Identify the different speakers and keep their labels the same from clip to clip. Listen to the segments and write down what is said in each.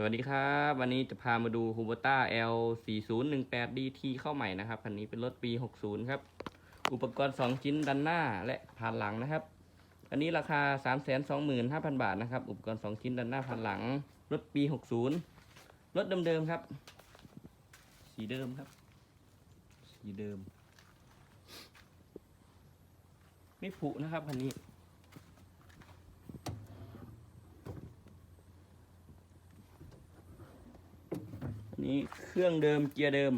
Speaker 1: สวัสดีครับ วันนี้จะพามาดู Kubota L 4 0 1 8 DT เข้าใหม่นะครับคันนี้เป็นรถปี 60 ครับ อุปกรณ์ 2 ชิ้นด้านหน้าและผ่านหลังนะครับอันนี้ราคา 325,000 บาทนะครับ อุปกรณ์ 2 ชิ้นด้านหน้าผ่านหลัง รถปี 60 รถเดิมๆครับ สีเดิมครับ สีเดิม ไม่ผุนะครับคันนี้ นี้เครื่องเดิมเกียร์เดิม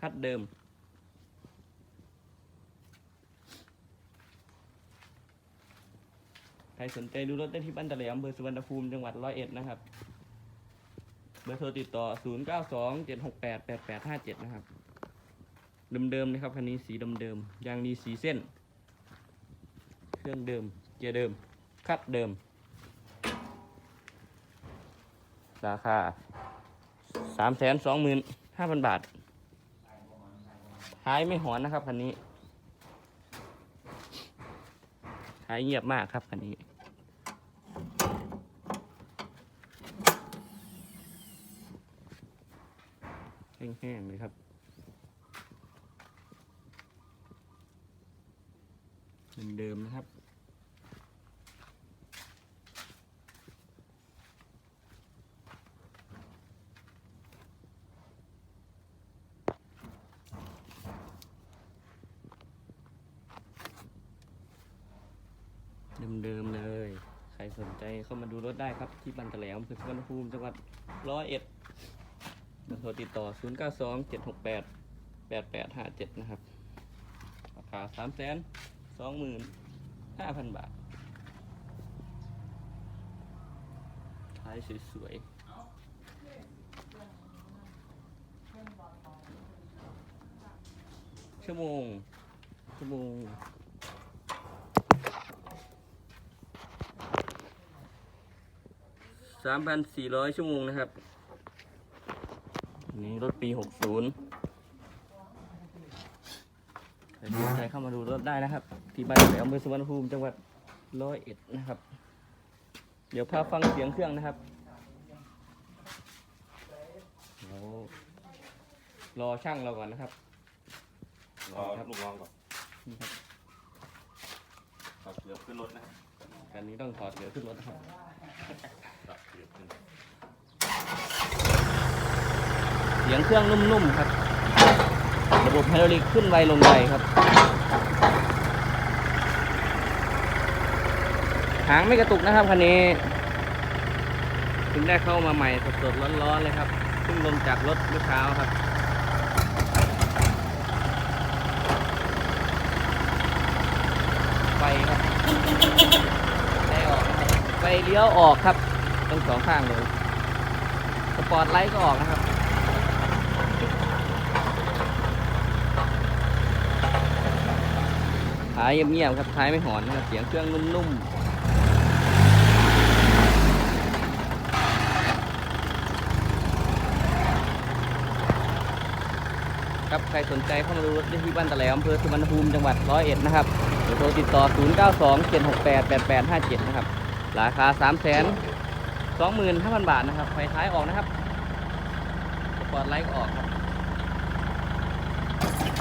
Speaker 1: คัดเดิม ใครสนใจดูรถได้ที่บ้านตะเหลมอำเภอสุวรรณภูมิจังหวัดร้อยเอ็ดนะครับ เบอร์โทรติดต่อ 0 9 2 7 6 8 8 8 5 7 นะครับ เดิมๆนะครับคันนี้สีเดิมๆยางดีสีเส้น เครื่องเดิม เกียร์เดิม คัดเดิมราคา สามแสนสองหมื่นห้าพันบาทท้ายไม่หอนนะครับคันนี้ท้ายเงียบมากครับคันนี้แห้งๆเลยครับเหมือนเดิมนะครับ เดิมๆเลย ใครสนใจเข้ามาดูรถได้ครับ ที่บันตะแหลมอำเภอสุวรรณภูมิจังหวัดร้อยเอ็ดเบอร์โทรติดต่อ 0 9 2 7 6 8 8 8 5 7 นะครับ ราคา 3 2 5 0 0 0 บาทท้ายสวยๆชั่วโมงชั่วโมง สามพันสี่ร้อยชั่วโมงนะครับอันนี้รถปีหกศูนย์ใครสนใจเข้ามาดูรถได้นะครับ ที่บ้านแหลมอำเภอสุวรรณภูมิจังหวัดร้อยเอ็ดนะครับ เดี๋ยวพาฟังเสียงเครื่องนะครับเดี๋ยวรอช่างเราก่อนนะครับ
Speaker 2: รอลูกน้องก่อน
Speaker 1: นี่ครับ
Speaker 2: ตัดเกือบขึ้นรถนะ
Speaker 1: คันนี้ต้องถอดเหลือขึ้นรถนะครับ
Speaker 2: ตัดเกือบขึ้น
Speaker 1: เสียงเครื่องนุ่มๆครับ ระบบไฮดรอลิกขึ้นไวลงไวครับ หางไม่กระตุกนะครับคันนี้เพิ่งได้เข้ามาใหม่สดๆร้อนๆเลยครับเพิ่งลงจากรถเมื่อเช้าครับไฟครับได้ออกนะครับไฟเลี้ยวออกครับ ทั้งสองข้างเลยสปอร์ตไลท์ก็ออกนะครับท้ายเงียบๆครับท้ายไม่หอนนะครับเสียงเครื่องนุ่มๆครับใครสนใจเข้ามาดูรถได้ที่บ้านตะแหลมอำเภอสุวรรณภูมิจังหวัดร้อยเอ็ดนะครับเดี๋ยโทรติดต่อ 0 9 2 7 6 8 8 8 5 7 นะครับ ราคา3 2 5 0 0 0 บาทนะครับ ไฟท้ายออกนะครับสปอร์ตไลท์ออกครับ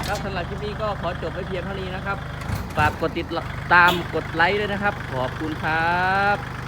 Speaker 1: ครับสำหรับคลิปนี้ก็ขอจบไว้เพียงเท่านี้นะครับ ฝากกดติดตามกดไลค์ด้วยนะครับ ขอบคุณครับ